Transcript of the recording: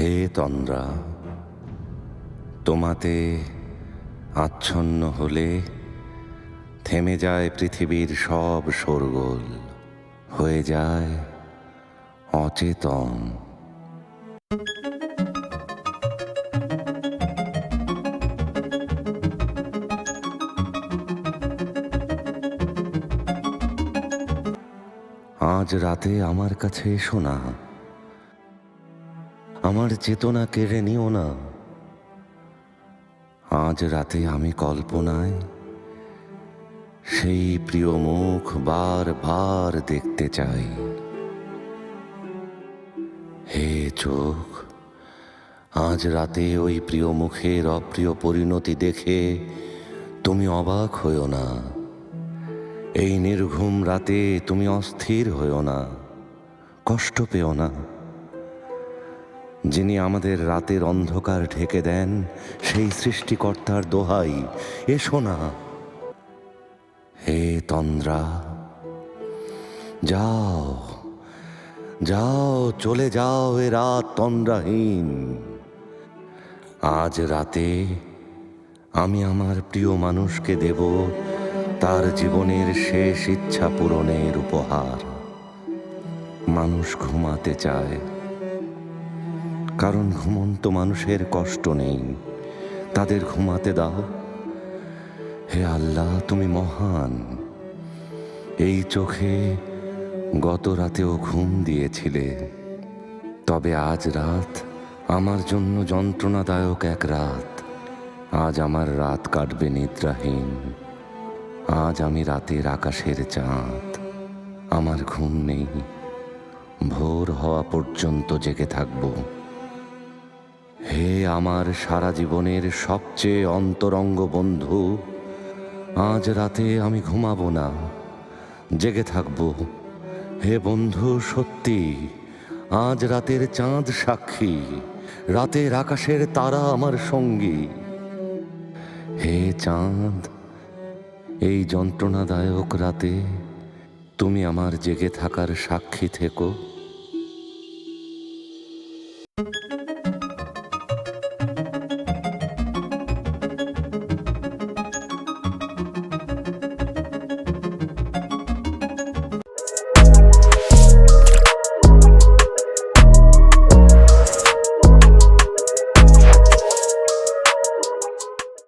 হে তন্দ্রা, তোমাতে আচ্ছন্ন হলে থেমে যায় পৃথিবীর সব শোরগোল, হয়ে যায় অচেতন। আজ রাতে আমার কাছে এসো না। আমার চেতনা কেড়ে নিও না। আজ রাতে আমি কল্পনায় সেই প্রিয় মুখ বার বার দেখতে চাই। হে চোখ, আজ রাতে ওই প্রিয় মুখের অপ্রিয় পরিণতি দেখে তুমি অবাক হইও না। এই নির্ঘুম রাতে তুমি অস্থির হইও না। কষ্ট পেও না। যিনি আমাদের রাতের অন্ধকার ঢেকে দেন, সেই সৃষ্টিকর্তার দোহাই। এসো না। হে তন্দ্রা, যাও যাও, চলে যাও এ রাত তন্দ্রাহীন। আজ রাতে আমি আমার প্রিয় মানুষকে দেব তার জীবনের শেষ ইচ্ছা পূরণের উপহার। মানুষ ঘুমাতে চায়। কারণ ঘুমন্ত মানুষের কষ্ট নেই। তাদের ঘুমাতে দাও। হে আল্লাহ, তুমি মহান। এই চোখে গত রাতেও ঘুম দিয়েছিলে। তবে আজ রাত আমার জন্য যন্ত্রণাদায়ক এক রাত। আজ আমার রাত কাটবে নিদ্রাহীন। আজ আমি রাতের আকাশের চাঁদ। আমার ঘুম নেই। ভোর হওয়া পর্যন্ত জেগে থাকব। হে আমার সারা জীবনের সবচেয়ে অন্তরঙ্গ বন্ধু, আজ রাতে আমি ঘুমাবো না, জেগে থাকব। হে বন্ধু, সত্যি, আজ রাতের চাঁদ সাক্ষী, রাতের আকাশের তারা আমার সঙ্গী। হে চাঁদ, এই যন্ত্রণাদায়ক রাতে তুমি আমার জেগে থাকার সাক্ষী থেকো।